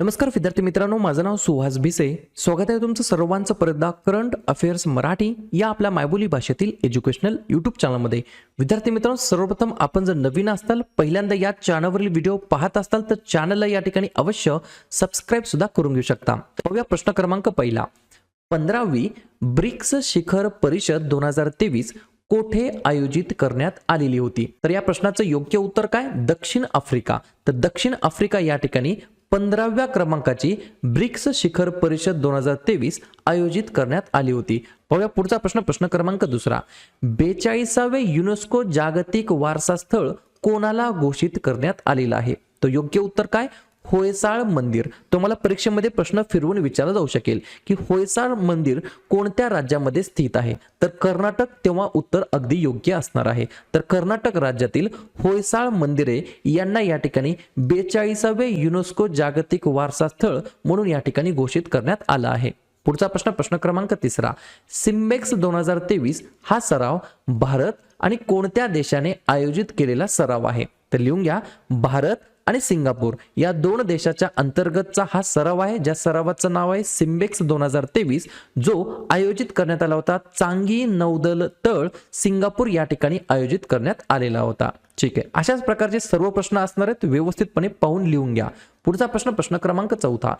नमस्कार विद्यार्थी मित्रांनो माझं नाव सुहास भिसे. स्वागत आहे तुमचं सर्वांचं परदा करंट अफेअर्स मराठी या आपल्या मायबोली भाषेतील एज्युकेशनल यूट्यूब चॅनलमध्ये. विद्यार्थी मित्रांनो सर्वप्रथम आपण जर नवीन असताल पहिल्यांदा या चॅनलवरील व्हिडिओ पाहत असताल तर चॅनलला या ठिकाणी अवश्य सबस्क्राईब सुद्धा करून घेऊ शकता. पाहूया प्रश्न क्रमांक पहिला. पंधरावी ब्रिक्स शिखर परिषद दोन हजार तेवीस कोठे आयोजित करण्यात आलेली होती? तर या प्रश्नाचं योग्य उत्तर काय? दक्षिण आफ्रिका. तर दक्षिण आफ्रिका या ठिकाणी पंधराव्या क्रमांकाची ब्रिक्स शिखर परिषद दोन हजार तेवीस आयोजित करण्यात आली होती. पाहूया पुढचा प्रश्न प्रश्न क्रमांक दुसरा. बेचाळीसावे युनेस्को जागतिक वारसा स्थळ कोणाला घोषित करण्यात आलेला आहे? तर योग्य उत्तर काय? होयसाळ मंदिर. तुम्हाला परीक्षेमध्ये प्रश्न फिरवून विचारला जाऊ शकेल की होयसाळ मंदिर कोणत्या राज्यामध्ये स्थित आहे? तर कर्नाटक तेव्हा उत्तर अगदी योग्य असणार आहे. तर कर्नाटक राज्यातील होयसाळ मंदिरे यांना या ठिकाणी बेचाळीसावे युनेस्को जागतिक वारसा स्थळ म्हणून या ठिकाणी घोषित करण्यात आलं आहे. पुढचा प्रश्न प्रश्न क्रमांक तिसरा. सिम्बेक्स दोन हजार तेवीस हा सराव भारत आणि कोणत्या देशाने आयोजित केलेला सराव आहे? तर लिहून घ्या भारत आणि सिंगापूर या दोन देशाच्या अंतर्गतचा हा सराव आहे. ज्या सरावाचं नाव आहे सिम्बेक्स दोन हजार तेवीस जो आयोजित करण्यात आला होता. चांगी नौदल तळ सिंगापूर या ठिकाणी आयोजित करण्यात आलेला होता. ठीक आहे. अशाच प्रकारचे सर्व प्रश्न असणार आहेत. व्यवस्थितपणे पाहून लिहून घ्या. पुढचा प्रश्न प्रश्न क्रमांक चौथा.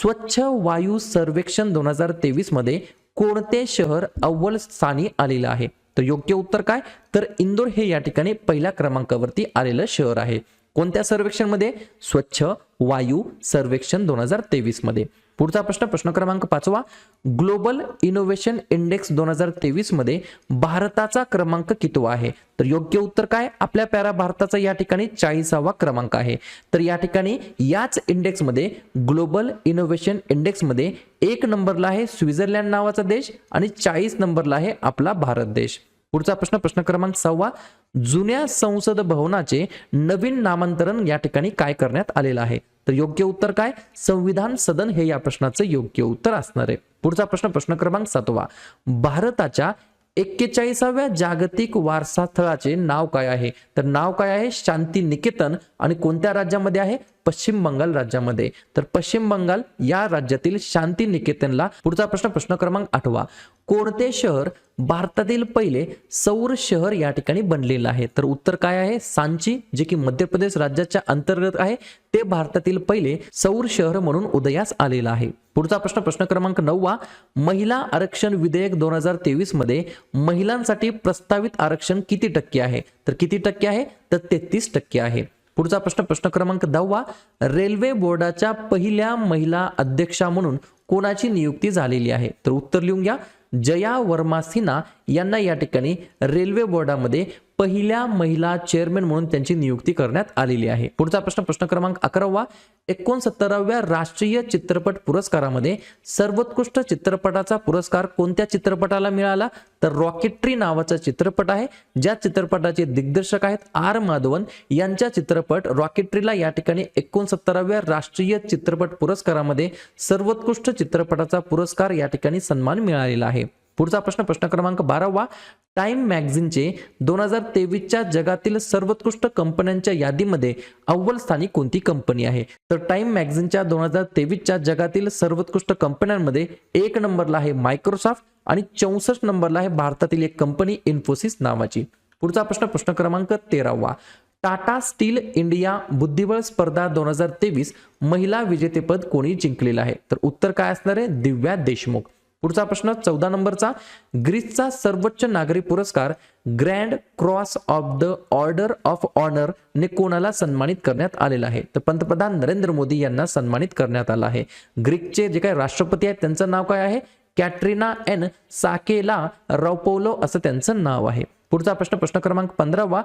स्वच्छ वायू सर्वेक्षण दोन हजार तेवीसमध्ये कोणते शहर अव्वल स्थानी आलेलं आहे? तर योग्य उत्तर काय? तर इंदोर हे या ठिकाणी पहिल्या क्रमांकावरती आलेलं शहर आहे. कोणत्या सर्वेक्षणमध्ये? स्वच्छ वायू सर्वेक्षण दोन हजार तेवीसमध्ये पुढचा प्रश्न प्रश्न क्रमांक पाचवा. ग्लोबल इनोव्हेशन इंडेक्स दोन हजार तेवीसमध्ये भारताचा क्रमांक कितवा आहे? तर योग्य उत्तर काय? आपल्या पॅरा भारताचा या ठिकाणी चाळीसावा क्रमांक आहे. तर या ठिकाणी याच इंडेक्समध्ये ग्लोबल इनोव्हेशन इंडेक्समध्ये एक नंबरला आहे स्वित्झर्लंड नावाचा देश आणि चाळीस नंबरला आहे आपला भारत देश. पुढचा प्रश्न प्रश्न क्रमांक सहावा. जुन्या संसद भवनाचे नवीन नामांतरण या ठिकाणी काय करण्यात आलेलं आहे? तर योग्य उत्तर काय? संविधान सदन हे या प्रश्नाचं योग्य उत्तर असणार आहे. पुढचा प्रश्न प्रश्न क्रमांक सातवा. भारताच्या एक्केचाळीसाव्या जागतिक वारसा स्थळाचे नाव काय आहे? तर नाव काय आहे? शांती निकेतन आणि कोणत्या राज्यामध्ये आहे? पश्चिम बंगाल राज्यामध्ये. तर पश्चिम बंगाल या राज्यातील शांती निकेतनला पुढचा प्रश्न प्रश्न क्रमांक आठवा. कोणते शहर भारतातील पहिले सौर शहर या ठिकाणी बनलेलं आहे? तर उत्तर काय आहे? सांची जे की मध्य प्रदेश राज्याच्या अंतर्गत आहे. ते भारतातील पहिले सौर शहर म्हणून उदयास आलेलं आहे. पुढचा प्रश्न प्रश्न क्रमांक नववा. महिला आरक्षण विधेयक दोन हजार तेवीसमध्ये महिलांसाठी प्रस्तावित आरक्षण किती टक्के आहे? तर किती टक्के आहे? तर तेहतीस टक्के आहे. पुढचा प्रश्न प्रश्न क्रमांक दहावा. रेल्वे बोर्डाच्या पहिल्या महिला अध्यक्षा म्हणून कोणाची नियुक्ती झालेली आहे? तर उत्तर लिहून घ्या. जया वर्मा सिन्हा यांना या ठिकाणी रेल्वे बोर्डामध्ये पहिल्या महिला चेअरमॅन म्हणून त्यांची नियुक्ती करण्यात आलेली आहे. पुढचा प्रश्न प्रश्न क्रमांक अकरावा. एकोणसत्तराव्या राष्ट्रीय चित्रपट पुरस्कारामध्ये सर्वोत्कृष्ट चित्रपटाचा पुरस्कार कोणत्या चित्रपटाला मिळाला? तर रॉकेट्री नावाचा चित्रपट आहे. ज्या चित्रपटाचे दिग्दर्शक आहेत आर माधवन यांच्या चित्रपट रॉकेट्रीला या ठिकाणी एकोणसत्तराव्या राष्ट्रीय चित्रपट पुरस्कारामध्ये सर्वोत्कृष्ट चित्रपटाचा पुरस्कार या ठिकाणी सन्मान मिळालेला आहे. पुढचा प्रश्न प्रश्न क्रमांक बारावा टाइम मॅगझिनचे दोन हजार तेवीसच्या जगातील सर्वोत्कृष्ट कंपन्यांच्या यादीमध्ये अव्वल स्थानी कोणती कंपनी आहे? तर टाइम मॅगझिनच्या दोन हजार तेवीसच्या जगातील सर्वोत्कृष्ट कंपन्यांमध्ये एक नंबरला आहे मायक्रोसॉफ्ट आणि चौसष्ट नंबरला आहे भारतातील एक कंपनी इन्फोसिस नावाची. पुढचा प्रश्न प्रश्न क्रमांक तेरावा टाटा स्टील इंडिया बुद्धिबळ स्पर्धा दोन हजार तेवीस महिला विजेतेपद कोणी जिंकलेलं आहे? तर उत्तर काय असणार आहे? दिव्या देशमुख. पुढचा प्रश्न चौदा नंबरचा. ग्रीसचा सर्वोच्च नागरी पुरस्कार grand cross of the order of honour ने कोणाला सन्मानित करण्यात आलेला आहे? तर पंतप्रधान नरेंद्र मोदी यांना सन्मानित करण्यात आला आहे. ग्रीकचे जे काही राष्ट्रपती आहेत त्यांचं नाव काय आहे? कॅटरीना एन साकेला रौपोलो असं त्यांचं नाव आहे. पुढचा प्रश्न प्रश्न क्रमांक पंधरावा.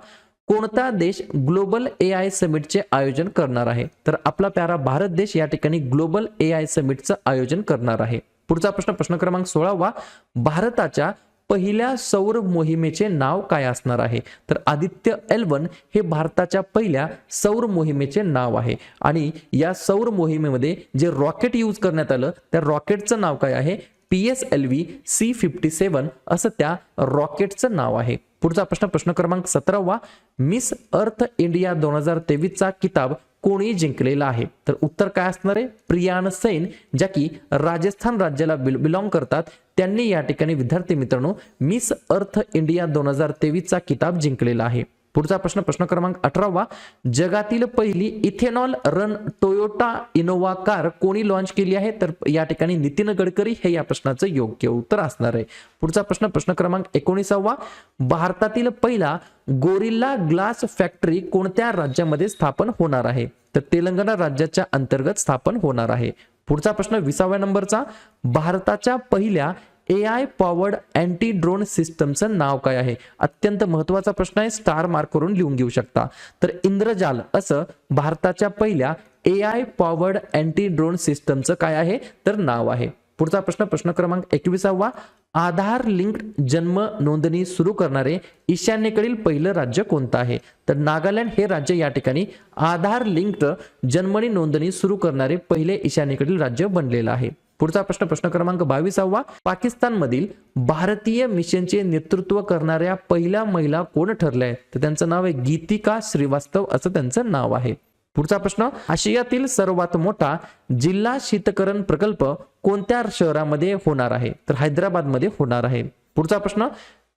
कोणता देश ग्लोबल ए आय समिटचे आयोजन करणार आहे? तर आपला प्यारा भारत देश या ठिकाणी ग्लोबल ए आय समिटचं आयोजन करणार आहे. पुढचा प्रश्न प्रश्न क्रमांक सोळावा भारताच्या पहिल्या सौर मोहिमेचे नाव काय असणार आहे? तर आदित्य एल वन हे भारताच्या पहिल्या सौर मोहिमेचे नाव आहे. आणि या सौर मोहिमेमध्ये जे रॉकेट यूज करण्यात आलं त्या रॉकेटचं नाव काय आहे? P S L V C fifty seven असं त्या रॉकेटचं नाव आहे. पुढचा प्रश्न प्रश्न क्रमांक सतरावा मिस अर्थ इंडिया दोन हजार तेवीसचा किताब कोणी जिंकलेला आहे. तर उत्तर काय असणार आहे? प्रियान सैन ज्या की राजस्थान राज्याला बिलॉंग करतात. त्यांनी या ठिकाणी विद्यार्थी मित्रांनो मिस अर्थ इंडिया दोन हजार तेवीसचा किताब जिंकलेला आहे. पुढचा प्रश्न प्रश्न क्रमांक अठरावा. जगातील पहिली ethanol run Toyota Innova car कोणी लॉन्च केली आहे? तर या ठिकाणी नितीन गडकरी हे या प्रश्नाचं योग्य उत्तर असणार आहे. पुढचा प्रश्न प्रश्न क्रमांक एकोणीसावा. भारतातील पहिला गोरिल्ला ग्लास फॅक्टरी कोणत्या राज्यामध्ये स्थापन होणार आहे? तर तेलंगणा राज्याच्या अंतर्गत स्थापन होणार आहे. पुढचा प्रश्न विसाव्या नंबरचा. भारताच्या पहिल्या A I powered anti drone सिस्टमचं नाव काय आहे? अत्यंत महत्त्वाचा प्रश्न आहे स्टार मार्क करून लिहून घेऊ शकता. तर इंद्रजाल असं भारताच्या पहिल्या A I powered anti drone सिस्टमचं काय आहे? तर नाव आहे. पुढचा प्रश्न प्रश्न क्रमांक एकविसावा. आधार लिंक्ड जन्म नोंदणी सुरू करणारे ईशान्येकडील पहिलं राज्य कोणतं आहे? तर नागालँड हे राज्य या ठिकाणी आधार लिंक्ड जन्मनी नोंदणी सुरू करणारे पहिले ईशान्येकडील राज्य बनलेलं आहे. पुढचा प्रश्न प्रश्न क्रमांक बावीसावा. पाकिस्तानमधील भारतीय मिशनचे नेतृत्व करणाऱ्या पहिल्या महिला कोण ठरल्या? आहेत तर त्यांचं नाव आहे गीतिका श्रीवास्तव असं त्यांचं नाव आहे. पुढचा प्रश्न आशियातील सर्वात मोठा जिल्हा शीतकरण प्रकल्प कोणत्या शहरामध्ये होणार आहे? तर हैदराबादमध्ये होणार आहे. पुढचा प्रश्न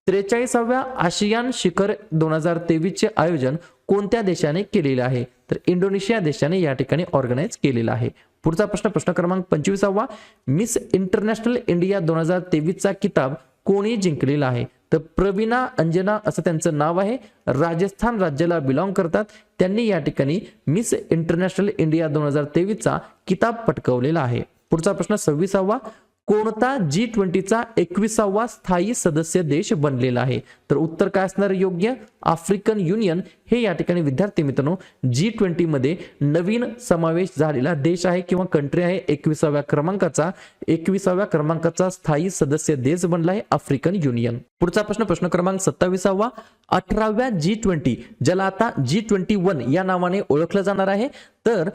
त्रेचाळीसाव्या आशियान शिखर दोन हजार तेवीसचे आयोजन कोणत्या देशाने केलेले आहे? तर इंडोनेशिया देशाने या ठिकाणी ऑर्गनाईज केलेला आहे. पुढचा प्रश्न प्रश्न क्रमांक पंचवीसावा. मिस इंटरनॅशनल इंडिया दोन हजार तेवीसचा किताब कोणी जिंकलेला आहे? तर प्रवीणा अंजना असं त्यांचं नाव आहे. राजस्थान राज्याला बिलॉंग करतात. त्यांनी या ठिकाणी मिस इंटरनॅशनल इंडिया दोन हजार तेवीसचा किताब पटकवलेला आहे. पुढचा प्रश्न सव्वीसावा. कोणता जी ट्वेंटीचा एकविसावा स्थायी सदस्य देश बनलेला आहे? तर उत्तर काय असणार? योग्य आफ्रिकन युनियन. हे या ठिकाणी विद्यार्थी मित्रांनो जी ट्वेंटी मध्ये नवीन समावेश झालेला देश आहे किंवा कंट्री आहे. एकविसाव्या क्रमांकाचा एकविसाव्या क्रमांकाचा स्थायी सदस्य देश बनला आहे आफ्रिकन युनियन. पुढचा प्रश्न प्रश्न क्रमांक सत्तावीसावा. अठराव्या जी ट्वेंटी ज्याला आता जी ट्वेंटी वन या नावाने ओळखलं जाणार आहे. तर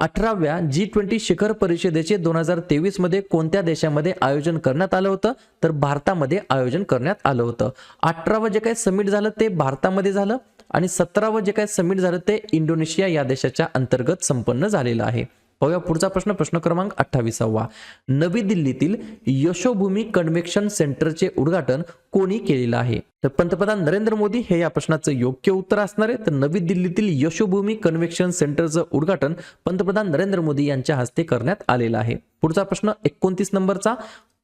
अठराव्या जी ट्वेंटी शिखर परिषदेचे दोन हजार तेवीसमध्ये कोणत्या देशामध्ये आयोजन करण्यात आलं होतं? तर भारतामध्ये आयोजन करण्यात आलं होतं. अठरा अठरावं जे काही समिट झालं ते भारतामध्ये झालं आणि सतरावं जे काही समिट झालं ते इंडोनेशिया या देशाच्या अंतर्गत संपन्न झालेलं आहे. पाहूया पुढचा प्रश्न प्रश्न क्रमांक अठ्ठावीसावा. नवी दिल्लीतील यशोभूमी कन्व्हेक्शन सेंटरचे उद्घाटन कोणी केलेलं आहे? तर पंतप्रधान नरेंद्र मोदी हे या प्रश्नाचं योग्य उत्तर असणार आहे. तर नवी दिल्लीतील यशोभूमी कन्व्हेक्शन सेंटरचं उद्घाटन पंतप्रधान नरेंद्र मोदी यांच्या हस्ते करण्यात आलेलं आहे. पुढचा प्रश्न एकोणतीस नंबरचा.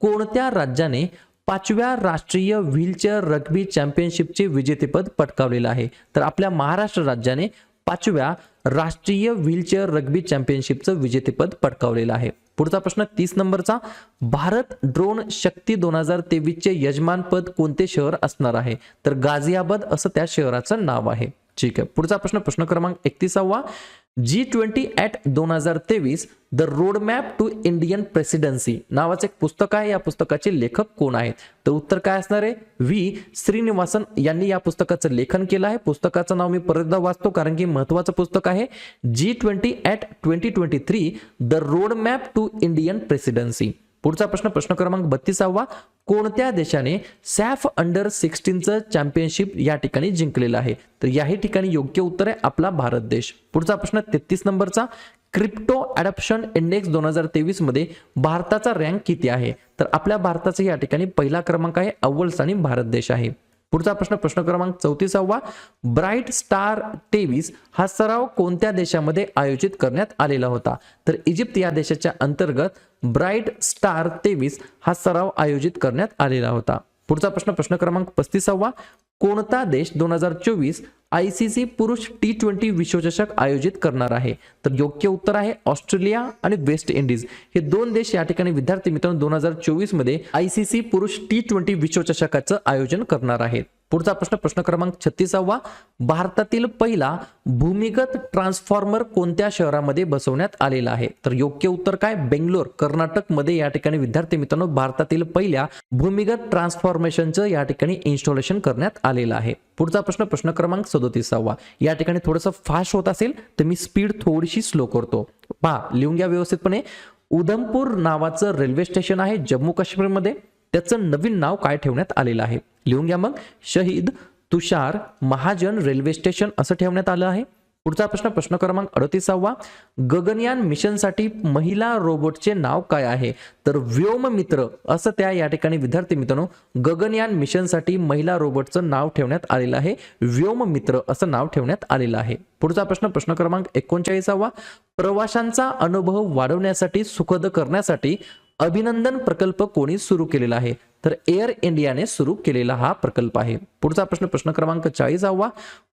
कोणत्या राज्याने पाचव्या राष्ट्रीय व्हीलचेअर रग्बी चॅम्पियनशिपचे विजेतेपद पटकावलेलं आहे. तर आपल्या महाराष्ट्र राज्याने पाचव्या राष्ट्रीय व्हीलचेअर रग्बी चॅम्पियनशिपचं विजेतेपद पटकावलेलं आहे. पुढचा प्रश्न तीस नंबरचा भारत ड्रोन शक्ती दोन हजार तेवीसचे यजमानपद कोणते शहर असणार आहे? तर गाझियाबाद असं त्या शहराचं नाव आहे. ठीक आहे. पुढचा प्रश्न प्रश्न क्रमांक एकतीसावा जी ट्वेंटी ॲट दोन हजार तेवीस the road map to Indian presidency नावाचं एक पुस्तक आहे. या पुस्तकाचे लेखक कोण आहेत? तर उत्तर काय असणार आहे? व्ही. श्रीनिवासन यांनी या पुस्तकाचं लेखन केलं आहे. पुस्तकाचं नाव मी परतदा वाचतो कारण की महत्वाचं पुस्तक आहे. G twenty at twenty twenty three the road map to Indian presidency पुढचा प्रश्न प्रश्न क्रमांक बत्तीसावा. कोणत्या देशाने सॅफ अंडर सिक्स्टीनचं चॅम्पियनशिप या ठिकाणी जिंकलेलं आहे? तर याही ठिकाणी योग्य उत्तर आहे आपला भारत देश. पुढचा प्रश्न तेहतीस नंबरचा. क्रिप्टो अडॅप्शन इंडेक्स दोन हजार तेवीसमध्ये भारताचा रँक किती आहे? तर आपल्या भारताचा या ठिकाणी पहिला क्रमांक आहे अव्वल स्थानी भारत देश आहे. पुढचा प्रश्न प्रश्न क्रमांक चौतीसावा. ब्राईट स्टार तेवीस हा सराव कोणत्या देशामध्ये आयोजित करण्यात आलेला होता? तर इजिप्त या देशाच्या अंतर्गत ब्राईट स्टार तेवीस हा सराव आयोजित करण्यात आलेला होता. पुढचा प्रश्न प्रश्न क्रमांक पस्तीसावा. कोणता देश दोन हजार चोवीस आय सी सी पुरुष टी ट्वेंटी विश्वचषक आयोजित करणार आहे? तर योग्य उत्तर आहे ऑस्ट्रेलिया आणि वेस्ट इंडिज. हे दोन देश या ठिकाणी विद्यार्थी मित्रांनो दोन हजार चोवीसमध्ये आय सी सी पुरुष टी ट्वेंटी विश्वचषकाचं आयोजन करणार आहेत. पुढचा प्रश्न प्रश्न क्रमांक छत्तीसावा. भारतातील पहिला भूमिगत ट्रान्सफॉर्मर कोणत्या शहरामध्ये बसवण्यात आलेला आहे? तर योग्य उत्तर काय? बेंगलोर कर्नाटकमध्ये या ठिकाणी विद्यार्थी मित्रांनो भारतातील पहिल्या भूमिगत ट्रान्सफॉर्मेशनचं या ठिकाणी इन्स्टॉलेशन करण्यात आलेलं आहे. पुढचा प्रश्न प्रश्न क्रमांक सदोतीसावा. या ठिकाणी थोडंसं फास्ट होत असेल तर मी स्पीड थोडीशी स्लो करतो. पहा लिहून घ्या व्यवस्थितपणे. उधमपूर नावाचं रेल्वे स्टेशन आहे जम्मू काश्मीरमध्ये त्याचं नवीन नाव काय ठेवण्यात आलेलं आहे? लिहून घ्या मग. शहीद तुषार महाजन रेल्वे स्टेशन असं ठेवण्यात आलं आहे. पुढचा प्रश्न प्रश्न क्रमांक अडतीसावा. गगनयान मिशनसाठी महिला रोबोटचे नाव काय आहे? तर व्योम मित्र असं त्या या ठिकाणी विद्यार्थी मित्रांनो गगनयान मिशनसाठी महिला रोबोटचं नाव ठेवण्यात आलेलं आहे. व्योम मित्र असं नाव ठेवण्यात आलेलं आहे. पुढचा प्रश्न प्रश्न क्रमांक एकोणचाळीसावा. प्रवाशांचा अनुभव वाढवण्यासाठी सुखद करण्यासाठी अभिनंदन प्रकल्प कोणी सुरू केलेला आहे? तर एअर इंडियाने सुरू केलेला हा प्रकल्प आहे. पुढचा प्रश्न प्रश्न क्रमांक चाळीसावा.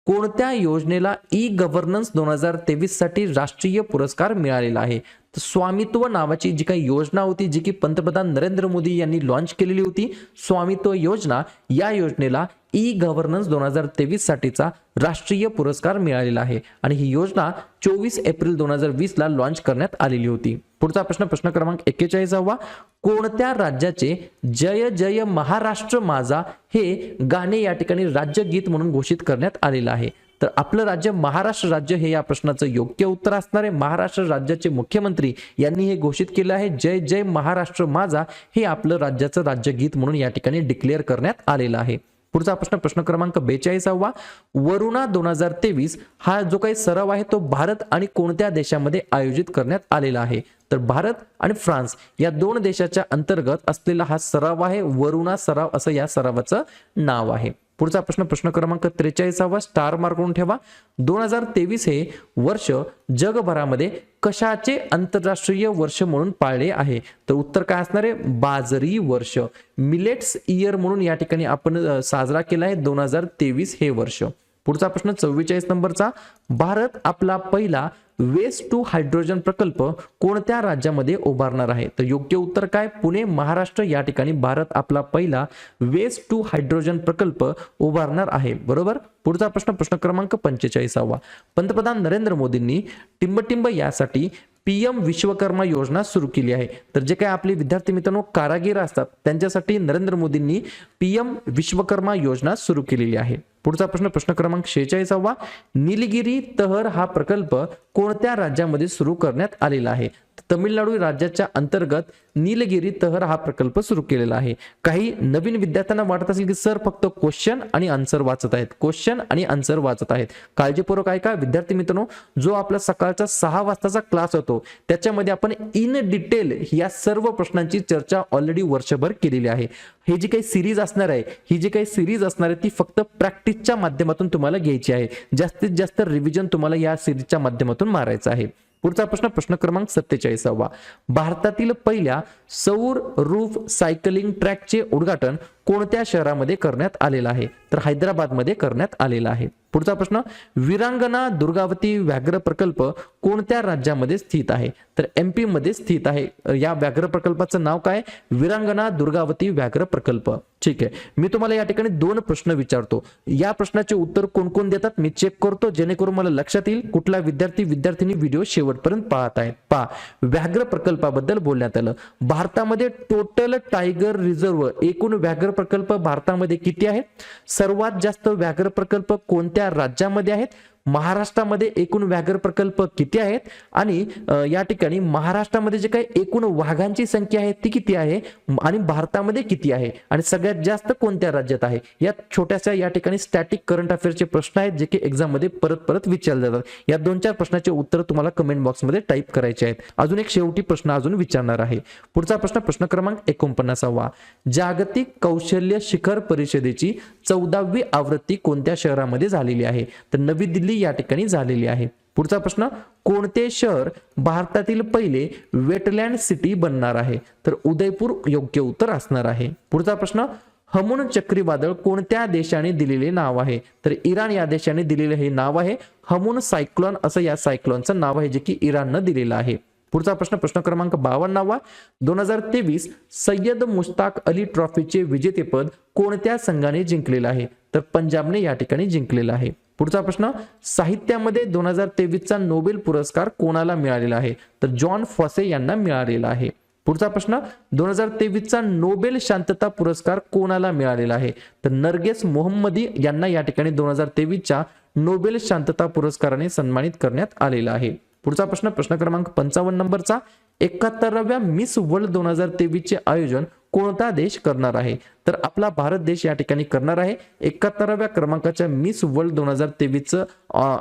कोणत्या योजनेला ई गव्हर्नन्स दोन हजार तेवीससाठी राष्ट्रीय पुरस्कार मिळालेला आहे? तर स्वामित्व नावाची जी काही योजना होती जी की पंतप्रधान नरेंद्र मोदी यांनी लॉन्च केलेली होती स्वामित्व योजना या योजनेला ई गव्हर्नन्स दोन हजार तेवीस साठीचा राष्ट्रीय पुरस्कार मिळालेला आहे. आणि ही योजना चोवीस एप्रिल दोन हजार वीस ला लॉन्च करण्यात आलेली होती. पुढचा प्रश्न प्रश्न क्रमांक एक्केचाळीसावा कोणत्या राज्याचे जय जय महाराष्ट्र माझा हे गाणे या ठिकाणी राज्यगीत म्हणून घोषित करण्यात आलेलं आहे? तर आपलं राज्य महाराष्ट्र राज्य हे या प्रश्नाचं योग्य उत्तर असणारे महाराष्ट्र राज्याचे मुख्यमंत्री यांनी हे घोषित केलं आहे. जय जय महाराष्ट्र माझा हे आपलं राज्याचं राज्यगीत म्हणून या ठिकाणी डिक्लेअर करण्यात आलेलं आहे. पुढचा प्रश्न प्रश्न क्रमांक बेचाळीसावा. वरुणा दोन हजार तेवीस हा जो काही सराव आहे तो भारत आणि कोणत्या देशामध्ये आयोजित करण्यात आलेला आहे? तर भारत आणि फ्रान्स या दोन देशाच्या अंतर्गत असलेला हा सराव आहे. वरुणा सराव असं या सरावाचं नाव आहे. पुढचा प्रश्न प्रश्न क्रमांक त्रेचाळीसावा स्टार मार्क करून ठेवा. दोन हजार तेवीस हे वर्ष जगभरामध्ये कशाचे आंतरराष्ट्रीय वर्ष म्हणून पाळले आहे? तर उत्तर काय असणार आहे? बाजरी वर्ष. मिलेट्स इयर म्हणून या ठिकाणी आपण साजरा केला आहे दोन हजार तेवीस हे वर्ष. पुढचा प्रश्न चव्वेचाळीस नंबरचा. भारत आपला पहिला वेस्ट टू हायड्रोजन प्रकल्प कोणत्या राज्यामध्ये उभारणार आहे? तर योग्य उत्तर काय? पुणे महाराष्ट्र या ठिकाणी भारत आपला पहिला वेस्ट टू हायड्रोजन प्रकल्प उभारणार आहे. बरोबर? पुढचा प्रश्न प्रश्न क्रमांक पंचेचाळीसावा. पंतप्रधान नरेंद्र मोदींनी टिंबटिंब यासाठी पीएम विश्वकर्मा योजना सुरू केली आहे. तर जे काही आपले विद्यार्थी मित्रांनो कारागीर असतात त्यांच्यासाठी नरेंद्र मोदींनी पीएम विश्वकर्मा योजना सुरू केलेली आहे. पुढचा प्रश्न प्रश्न क्रमांक शेहेचाळीसावा. निलगिरी तहर हा प्रकल्प कोणत्या राज्यामध्ये सुरू करण्यात आलेला आहे? तमिळनाडू राज्याच्या अंतर्गत निलगिरी तहर हा प्रकल्प सुरू केलेला आहे. काही नवीन विद्यार्थ्यांना वाटत असेल की सर फक्त क्वेश्चन आणि आन्सर वाचत आहेत. क्वेश्चन आणि आन्सर वाचत आहेत. काळजीपूर्वक आहे का विद्यार्थी मित्रांनो जो आपला सकाळचा सहा वाजताचा क्लास होतो त्याच्यामध्ये आपण इन डिटेल या सर्व प्रश्नांची चर्चा ऑलरेडी वर्षभर केलेली आहे. हे जी काही सिरीज असणार आहे ही जी काही सिरीज असणार आहे ती फक्त प्रॅक्टिस सिरीजच्या माध्यमातून तुम्हाला घ्यायची आहे. जास्तीत जास्त रिव्हिजन तुम्हाला या सिरीजच्या माध्यमातून मारायचं आहे. पुढचा प्रश्न प्रश्न क्रमांक सत्तेचाळीसावा. भारतातील पहिल्या सौर रूफ सायकलिंग ट्रॅकचे उद्घाटन कोणत्या शहरामध्ये करण्यात आलेलं आहे? तर हैदराबादमध्ये करण्यात आलेला आहे. पुढचा प्रश्न विरांगना दुर्गावती व्याघ्र प्रकल्प कोणत्या राज्यामध्ये स्थित आहे? तर एम पी मध्ये स्थित आहे. या व्याघ्र प्रकल्पाचं नाव काय? विरांगना दुर्गावती व्याघ्र प्रकल्प. ठीक आहे. मी तुम्हाला या ठिकाणी दोन प्रश्न विचारतो. या प्रश्नाचे उत्तर कोण कोण देतात? मी चेक करतो जेणेकरून मला लक्षात येईल कुठला विद्यार्थी विद्यार्थिनी व्हिडिओ शेवटपर्यंत पाहत आहे. पहा. व्याघ्र प्रकल्पाबद्दल बोलण्यात आलं. भारतामध्ये टोटल टायगर रिझर्व एकूण व्याघ्र प्रकल्प भारतामध्ये किती आहेत सर्वात जास्त व्याघ्र प्रकल्प कोणत्या राज्यामध्ये आहेत? महाराष्ट्रामध्ये एकूण व्याघ्र प्रकल्प किती आहेत? आणि या ठिकाणी महाराष्ट्रामध्ये जे काही एकूण वाघांची संख्या आहे ती किती आहे? आणि भारतामध्ये किती आहे? आणि सगळ्यात जास्त कोणत्या राज्यात आहे? या छोट्याशा या ठिकाणी स्टॅटिक करंट अफेअरचे प्रश्न आहेत जे की एक्झाममध्ये परत परत विचारले जातात. या दोन चार प्रश्नाचे उत्तर तुम्हाला कमेंट बॉक्समध्ये टाईप करायचे आहेत. अजून एक शेवटी प्रश्न अजून विचारणार आहे. पुढचा प्रश्न प्रश्न क्रमांक एकोणपन्नासावा. जागतिक कौशल्य शिखर परिषदेची चौदावी आवृत्ती कोणत्या शहरामध्ये झालेली आहे? तर नवी दिल्ली या ठिकाणी झालेली आहे. पुढचा प्रश्न कोणते शहर भारतातील पहिले वेटलँड सिटी बनणार आहे? तर उदयपूर योग्य उत्तर असणार आहे. पुढचा प्रश्न हमून चक्रीवादळ कोणत्या देशाने दिलेले नाव आहे? तर इराण या देशाने दिलेले हे नाव आहे. हमून सायक्लॉन असं या सायक्लॉनचं नाव आहे जे की इराणनं दिलेलं आहे. पुढचा प्रश्न प्रश्न क्रमांक बावन्नावा. दोन हजार तेवीस सय्यद मुश्ताक अली ट्रॉफीचे विजेतेपद कोणत्या संघाने जिंकलेलं आहे? तर पंजाबने या ठिकाणी जिंकलेलं आहे. पुढचा प्रश्न साहित्यामध्ये दोन हजार तेवीसचा नोबेल पुरस्कार कोणाला मिळालेला आहे? तर जॉन फॉसे यांना मिळालेला आहे. पुढचा प्रश्न दोन हजार तेवीसचा नोबेल शांतता पुरस्कार कोणाला मिळालेला आहे? तर नरगेस मोहम्मदी यांना या ठिकाणी दोन हजार तेवीसच्या नोबेल शांतता पुरस्काराने सन्मानित करण्यात आलेला आहे. पुढचा प्रश्न प्रश्न क्रमांक पंचावन्न नंबरचा एकाहत्तराव्या मिस वर्ल्ड दोन हजार तेवीसचे आयोजन कोणता देश करणार आहे? तर आपला भारत देश या ठिकाणी करणार आहे. एकाहत्तराव्या क्रमांकाच्या मिस वर्ल्ड दोन हजार तेवीसचं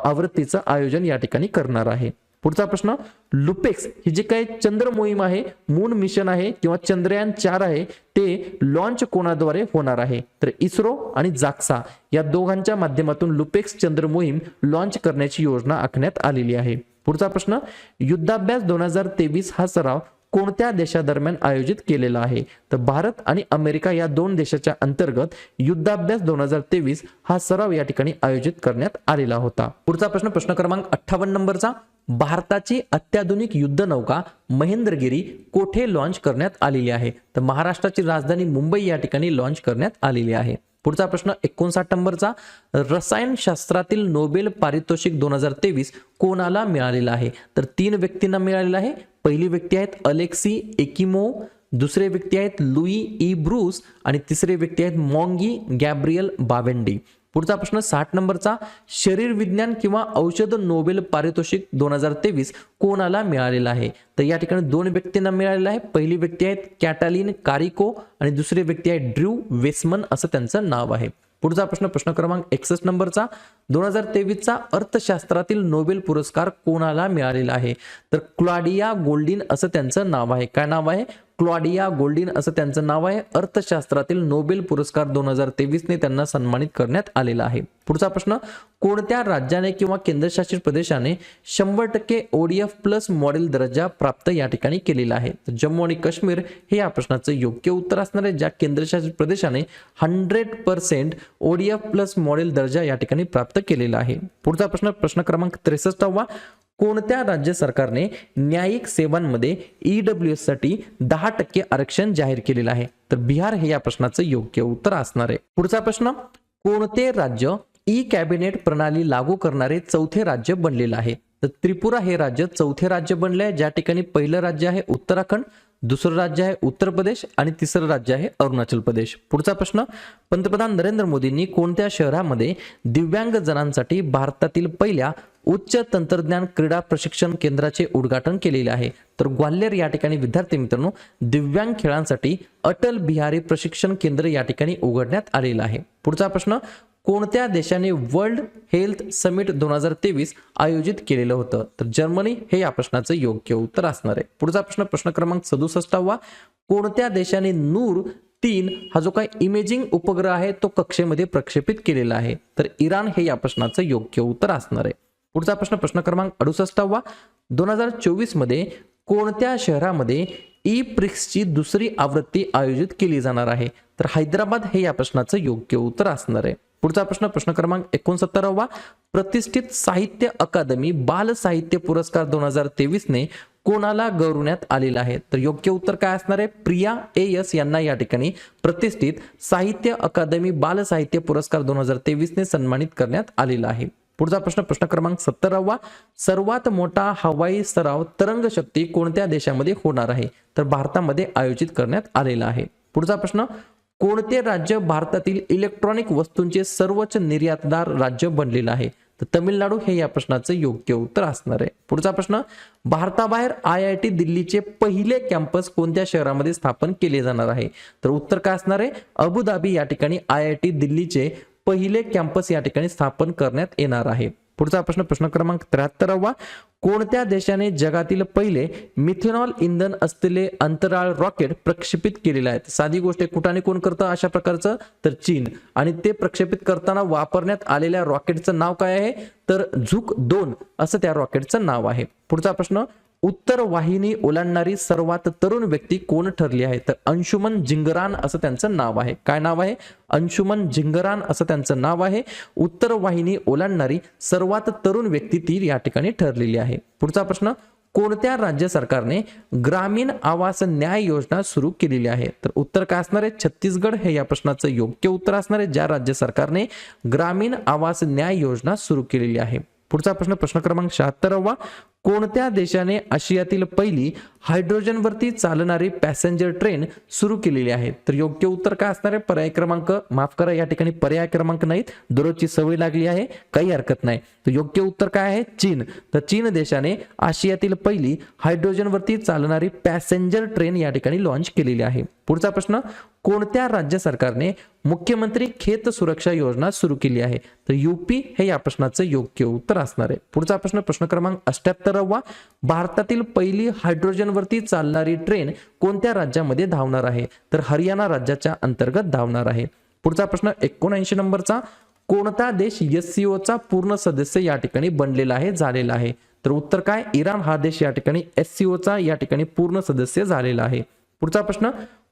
आवृत्तीचं आयोजन या ठिकाणी करणार आहे. पुढचा प्रश्न लुपेक्स ही जी काही चंद्र मोहीम आहे मून मिशन आहे किंवा चंद्रयान चार आहे ते लॉन्च कोणाद्वारे होणार आहे? तर इस्रो आणि जाक्सा या दोघांच्या माध्यमातून लुपेक्स चंद्र मोहीम लॉन्च करण्याची योजना आखण्यात आलेली आहे. पुढचा प्रश्न युद्धाभ्यास दोन हजार तेवीस हा सराव कोणत्या देशादरम्यान आयोजित केलेला आहे? तर भारत आणि अमेरिका या दोन देशाच्या अंतर्गत युद्धाभ्यास दोन हजार तेवीस हा सराव या ठिकाणी आयोजित करण्यात आलेला होता. पुढचा प्रश्न प्रश्न क्रमांक अठ्ठावन्न नंबरचा. भारताची अत्याधुनिक युद्धनौका महेंद्रगिरी कोठे लॉन्च करण्यात आलेली आहे? तर महाराष्ट्राची राजधानी मुंबई या ठिकाणी लॉन्च करण्यात आलेली आहे. पुढचा प्रश्न एकोणसाठ नंबरचा. रसायनशास्त्रातील नोबेल पारितोषिक दोन हजार तेवीस कोणाला मिळालेला आहे? तर तीन व्यक्तींना मिळालेला आहे. पहिली व्यक्ती आहेत अलेक्सी एकिमो दुसरे व्यक्ती आहेत लुई ई ब्रूस आणि तिसरे व्यक्ती आहेत मॉंगी गॅब्रियल बावेंडी. पुढचा प्रश्न साठ नंबरचा शरीर विज्ञान किंवा औषध नोबेल पारितोषिक दोन हजार तेवीस कोणाला मिळालेला आहे? तर या ठिकाणी दोन व्यक्तींना मिळालेला आहे. पहिली व्यक्ती आहेत कॅटालिन कारिको आणि दुसरी व्यक्ती आहे ड्र्यू वेस्मन असं त्यांचं नाव आहे. पुढचा प्रश्न प्रश्न क्रमांक एकसष्ट नंबरचा दोन हजार तेवीसचा अर्थशास्त्रातील नोबेल पुरस्कार कोणाला मिळालेला आहे? तर क्लाडिया गोल्डिन असं त्यांचं नाव आहे. काय नाव आहे? क्लॉडिया गोल्डिन असं त्यांचं नाव आहे. अर्थशास्त्रातील नोबेल पुरस्कार दोन हजार तेवीसने त्यांना सन्मानित करण्यात आलेला आहे. पुढचा प्रश्न कोणत्या राज्याने किंवा केंद्रशासित प्रदेशाने शंभर टक्के ओडीएफ प्लस मॉडेल दर्जा प्राप्त या ठिकाणी केलेला आहे? तर जम्मू आणि काश्मीर हे या प्रश्नाचं योग्य उत्तर असणार आहे ज्या केंद्रशासित प्रदेशाने hundred percent ODF plus model दर्जा या ठिकाणी प्राप्त केलेला आहे. पुढचा प्रश्न प्रश्न क्रमांक त्रेसष्टावा कोणत्या राज्य सरकारने न्यायिक सेवांमध्ये ईडब्ल्यू एससाठी दहा टक्के आरक्षण जाहीर केलेलं आहे? तर बिहार हे या प्रश्नाचं योग्य उत्तर असणार आहे. पुढचा प्रश्न कोणते राज्य ई कॅबिनेट प्रणाली लागू करणारे चौथे राज्य बनलेलं आहे? तर त्रिपुरा हे राज्य चौथे राज्य बनले आहे ज्या ठिकाणी पहिलं राज्य आहे उत्तराखंड. दुसरं राज्य आहे उत्तर प्रदेश आणि तिसरं राज्य आहे अरुणाचल प्रदेश. पुढचा प्रश्न पंतप्रधान नरेंद्र मोदींनी कोणत्या शहरामध्ये दिव्यांग जणांसाठी भारतातील पहिल्या उच्च तंत्रज्ञान क्रीडा प्रशिक्षण केंद्राचे उद्घाटन केलेले आहे? तर ग्वाल्हेर या ठिकाणी विद्यार्थी मित्रांनो दिव्यांग खेळांसाठी अटल बिहारी प्रशिक्षण केंद्र या ठिकाणी उघडण्यात आलेलं आहे. पुढचा प्रश्न कोणत्या देशाने वर्ल्ड हेल्थ समिट दोन हजार तेवीस आयोजित केलेलं होतं? तर जर्मनी हे या प्रश्नाचं योग्य उत्तर असणार आहे. पुढचा प्रश्न प्रश्न क्रमांक सदुसष्टावा. कोणत्या देशाने नूर तीन हा जो काही इमेजिंग उपग्रह आहे तो कक्षेमध्ये प्रक्षेपित केलेला आहे? तर इराण हे या प्रश्नाचं योग्य उत्तर असणार आहे. पुढचा प्रश्न प्रश्न क्रमांक अडुसष्टावा. दोन हजार चोवीसमध्ये कोणत्या शहरामध्ये ई प्रिक्सची दुसरी आवृत्ती आयोजित केली जाणार आहे. तर हैदराबाद हे या प्रश्नाचं योग्य उत्तर असणार आहे. पुढचा प्रश्न प्रश्न क्रमांक एकोणसत्तरावा. प्रतिष्ठित साहित्य अकादमी बाल साहित्य पुरस्कार दोन हजार तेवीसने कोणाला गौरवण्यात आलेला आहे? तर योग्य उत्तर काय असणार आहे? प्रिया ए एस यांना या ठिकाणी प्रतिष्ठित साहित्य अकादमी बाल साहित्य पुरस्कार दोन हजार तेवीसने सन्मानित करण्यात आलेला आहे. पुढचा प्रश्न प्रश्न क्रमांक सत्तरावा. सर्वात मोठा हवाई सराव तरंग शक्ती कोणत्या देशामध्ये होणार आहे? तर भारतामध्ये आयोजित करण्यात आलेला आहे. पुढचा प्रश्न कोणते राज्य भारतातील इलेक्ट्रॉनिक वस्तूंचे सर्वोच्च निर्यातदार राज्य बनलेलं आहे? तर तमिळनाडू हे या प्रश्नाचं योग्य उत्तर असणार आहे. पुढचा प्रश्न भारताबाहेर आय आय टी दिल्लीचे पहिले कॅम्पस कोणत्या शहरामध्ये स्थापन केले जाणार आहे? तर उत्तर काय असणार आहे? अबुधाबी या ठिकाणी आय आय टी दिल्लीचे पहिले कॅम्पस या ठिकाणी स्थापन करण्यात येणार आहे. पुढचा प्रश्न प्रश्न क्रमांक त्र्याहत्तरावा. कोणत्या देशाने जगातील पहिले मिथेनॉल इंधन असलेले अंतराळ रॉकेट प्रक्षेपित केलेले आहेत? साधी गोष्ट आहे कुठाने कोण करतं अशा प्रकारचं? तर चीन. आणि ते प्रक्षेपित करताना वापरण्यात आलेल्या रॉकेटचं नाव काय आहे? तर झुक दोन असं त्या रॉकेटचं नाव आहे. पुढचा प्रश्न उत्तर वाहिनी ओलांडणारी सर्वात तरुण व्यक्ती कोण ठरली आहे? तर अंशुमन जिंगरान असं त्यांचं नाव आहे. काय नाव आहे? अंशुमन जिंगरान असं त्यांचं नाव आहे. उत्तर वाहिनी ओलांडणारी सर्वात तरुण व्यक्ती ती या ठिकाणी ठरलेली आहे. पुढचा प्रश्न कोणत्या राज्य सरकारने ग्रामीण आवास न्याय योजना सुरू केलेली आहे? तर उत्तर काय असणार आहे? छत्तीसगड हे या प्रश्नाचं योग्य उत्तर असणार आहे. ज्या राज्य सरकारने ग्रामीण आवास न्याय योजना सुरू केलेली आहे. पुढचा प्रश्न प्रश्न क्रमांक शहात्तरावा कोणत्या देशाने आशियातील पहिली हायड्रोजनवरती चालणारी पॅसेंजर ट्रेन सुरू केलेली आहे? तर योग्य उत्तर काय असणार आहे? पर्याय क्रमांक माफ करा या ठिकाणी पर्याय क्रमांक नाहीत. दररोजची सवय लागली आहे काही हरकत नाही. तर योग्य उत्तर काय आहे? चीन. तर चीन देशाने आशियातील पहिली हायड्रोजनवरती चालणारी पॅसेंजर ट्रेन या ठिकाणी लॉन्च केलेली आहे. पुढचा प्रश्न कोणत्या राज्य सरकारने मुख्यमंत्री खेत सुरक्षा योजना सुरू केली आहे? तर युपी हे या प्रश्नाचं योग्य उत्तर असणार आहे. पुढचा प्रश्न प्रश्न क्रमांक अठ्याहत्तरावा भारतातील पहिली हायड्रोजनवरती चालणारी ट्रेन कोणत्या राज्यामध्ये धावणार आहे? तर हरियाणा राज्याच्या अंतर्गत धावणार आहे. पुढचा प्रश्न एकोणऐंशी नंबरचा कोणता देश एससीओचा पूर्ण सदस्य या ठिकाणी बनलेला आहे झालेला आहे? तर उत्तर काय? इराण हा देश या ठिकाणी एससीओचा या ठिकाणी पूर्ण सदस्य झालेला आहे. पुढचा प्रश्न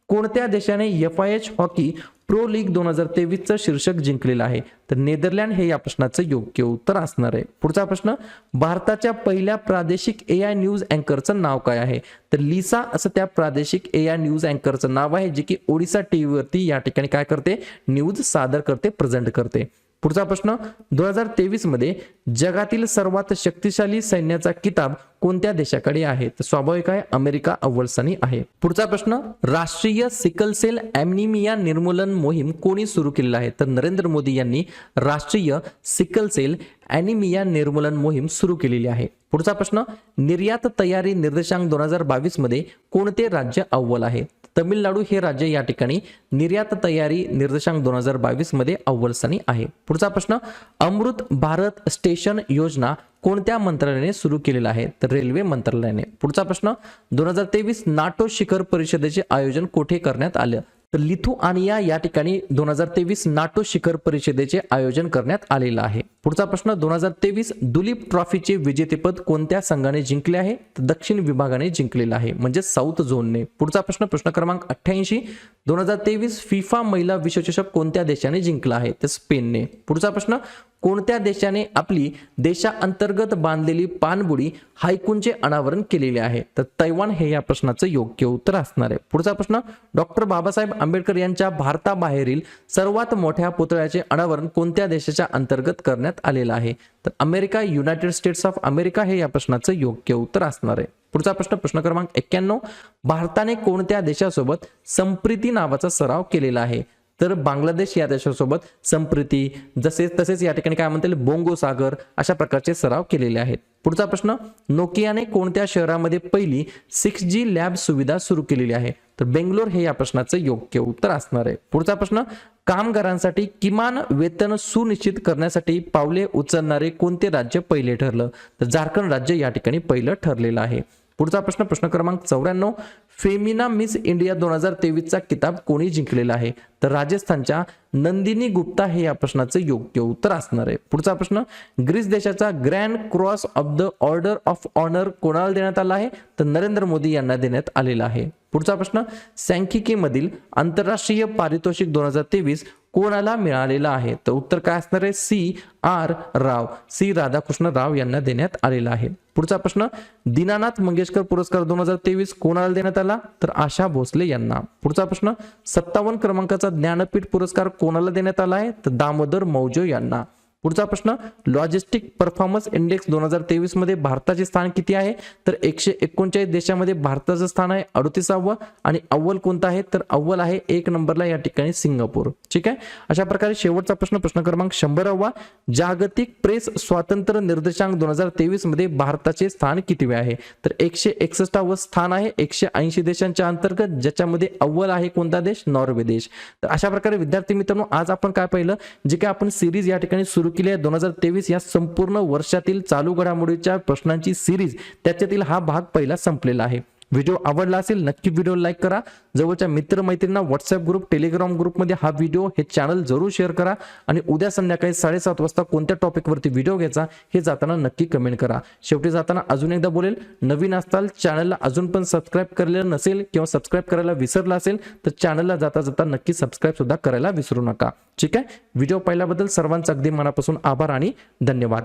कोणत्या देशाने F I H hockey pro league दोन हजार तेवीसचं शीर्षक जिंकलेलं आहे? तर नेदरलँड हे या प्रश्नाचं योग्य उत्तर असणार आहे. पुढचा प्रश्न भारताच्या पहिल्या प्रादेशिक ए आय न्यूज अँकरचं नाव काय आहे? तर लिसा असं त्या प्रादेशिक ए आय न्यूज अँकरचं नाव आहे जे की ओडिसा टीव्हीवरती या ठिकाणी काय करते? न्यूज सादर करते प्रेझेंट करते. पुढचा प्रश्न दोन हजार तेवीसमध्ये जगातील सर्वात शक्तिशाली सैन्याचा किताब कोणत्या देशाकडे आहे? तर स्वाभाविक आहे अमेरिका अव्वलस्थानी आहे. पुढचा प्रश्न राष्ट्रीय सिकल सेल निर्मूलन मोहीम कोणी सुरू केलेला आहे? तर नरेंद्र मोदी यांनी राष्ट्रीय सिकल सेल ॲनिमिया निर्मूलन मोहीम सुरू केलेली आहे. पुढचा प्रश्न निर्यात तयारी निर्देशांक दोन हजार बावीसमध्ये कोणते राज्य अव्वल आहे? तमिळनाडू हे राज्य या ठिकाणी निर्यात तयारी निर्देशांक दोन हजार बावीसमध्ये अव्वल स्थानी आहे. पुढचा प्रश्न अमृत भारत स्टेशन योजना कोणत्या मंत्रालयाने सुरू केलेला आहे? तर रेल्वे मंत्रालयाने. पुढचा प्रश्न दोन हजार तेवीस नाटो शिखर परिषदेचे आयोजन कोठे करण्यात आलं? तर लिथुआनिया या ठिकाणी दोन हजार तेवीस नाटो शिखर परिषदेचे आयोजन करण्यात आलेलं आहे. पुढचा प्रश्न दोन हजार तेवीस दुलीप ट्रॉफीचे विजेतेपद कोणत्या संघाने जिंकले आहे? तर दक्षिण विभागाने जिंकलेलं आहे म्हणजे साऊथ झोनने. पुढचा प्रश्न प्रश्न क्रमांक अठ्ठ्याऐंशी दोन हजार तेवीस फिफा महिला विश्वचषक कोणत्या देशाने जिंकला आहे? तर स्पेनने. पुढचा प्रश्न कोणत्या देशाने आपली देशाअंतर्गत बांधलेली पाणबुडी हायकूनचे अनावरण केलेले आहे? तर तैवान हे या प्रश्नाचं योग्य उत्तर असणार आहे. पुढचा प्रश्न डॉक्टर बाबासाहेब आंबेडकर यांच्या भारताबाहेरील सर्वात मोठ्या पुतळ्याचे अनावरण कोणत्या देशाच्या अंतर्गत करण्यात आलेलं आहे? तर America United States of America हे या प्रश्नाचं योग्य उत्तर असणार आहे. पुढचा प्रश्न प्रश्न क्रमांक एक्क्याण्णव. भारताने कोणत्या देशासोबत संप्रीती नावाचा सराव केलेला आहे? तर बांगलादेश या देशासोबत संप्रिती जसे तसेच या ठिकाणी काय म्हणतील बोंगोसागर बोंगो सागर अशा प्रकारचे सराव केलेले आहेत. पुढचा प्रश्न नोकियाने कोणत्या शहरामध्ये पहिली सिक्स जी लॅब सुविधा सुरू केलेली आहे? तर बेंगलोर हे या प्रश्नाचं योग्य उत्तर असणार आहे. पुढचा प्रश्न कामगारांसाठी किमान वेतन सुनिश्चित करण्यासाठी पावले उचलणारे कोणते राज्य पहिले ठरलं? तर झारखंड राज्य या ठिकाणी पहिलं ठरलेलं आहे. पुढचा प्रश्न प्रश्न क्रमांक चौऱ्याण्णव. फेमिना मिस इंडिया दोन हजार तेवीसचा किताब कोणी जिंकलेला आहे? तर राजस्थानच्या नंदिनी गुप्ता हे या प्रश्नाचं योग्य उत्तर असणार आहे. पुढचा प्रश्न ग्रीस देशाचा grand cross of the order of honour कोणाला देण्यात आला आहे? तर नरेंद्र मोदी यांना देण्यात आलेला आहे. पुढचा प्रश्न सांख्यिकीमधील आंतरराष्ट्रीय पारितोषिक दोन हजार तेवीस कोणाला मिळालेला आहे? तर उत्तर काय असणार आहे? C. R. Rao. C. Radhakrishna Rao यांना देण्यात आलेला आहे. पुढचा प्रश्न दीनानाथ मंगेशकर पुरस्कार दोन हजार तेवीस कोणाला देण्यात आला? तर आशा भोसले यांना. पुढचा प्रश्न सत्तावन्न क्रमांकाचा ज्ञानपीठ पुरस्कार कोणाला देण्यात आला आहे? तर दामोदर मौजो यांना. पुढचा प्रश्न लॉजिस्टिक परफॉर्मन्स इंडेक्स दोन हजार तेवीसमध्ये भारताचे स्थान किती आहे? तर एकशे एकोणचाळीस देशामध्ये भारताचं स्थान आहे अडतीसावं आणि अव्वल कोणतं आहे? तर अव्वल आहे एक नंबरला या ठिकाणी सिंगापूर. ठीक आहे? अशा प्रकारे शेवटचा प्रश्न प्रश्न क्रमांक शंभरावा जागतिक प्रेस स्वातंत्र्य निर्देशांक दोन हजार तेवीसमध्ये भारताचे स्थान किती आहे? तर एकशे एकसष्टावं स्थान आहे एकशे ऐंशी देशांच्या अंतर्गत ज्याच्यामध्ये अव्वल आहे कोणता देश? नॉर्वे देश. तर अशा प्रकारे विद्यार्थी मित्रांनो आज आपण काय पाहिलं? जे काय आपण सिरीज या ठिकाणी सुरू केली आहे. दोन हजार तेवीस या संपूर्ण वर्षातील चालू घडामोडीच्या प्रश्नांची सिरीज त्याच्यातील हा भाग पहिला संपलेला आहे. व्हिडिओ आवडला असेल नक्की व्हिडिओ लाईक करा. जवळच्या मित्रमैत्रींना व्हॉट्सअप ग्रुप टेलिग्राम ग्रुपमध्ये हा व्हिडिओ हे चॅनल जरूर शेअर करा आणि उद्या संध्याकाळी साडेसात वाजता कोणत्या टॉपिकवरती व्हिडिओ घ्यायचा हे जाताना नक्की कमेंट करा. शेवटी जाताना अजून एकदा बोलेल नवीन असताल चॅनलला अजून पण सबस्क्राईब केलेलं नसेल किंवा सबस्क्राईब करायला विसरला असेल तर चॅनलला जाता जाता नक्की सबस्क्राईब सुद्धा करायला विसरू नका. ठीक आहे? व्हिडिओ पाहिल्याबद्दल सर्वांचा अगदी मनापासून आभार आणि धन्यवाद.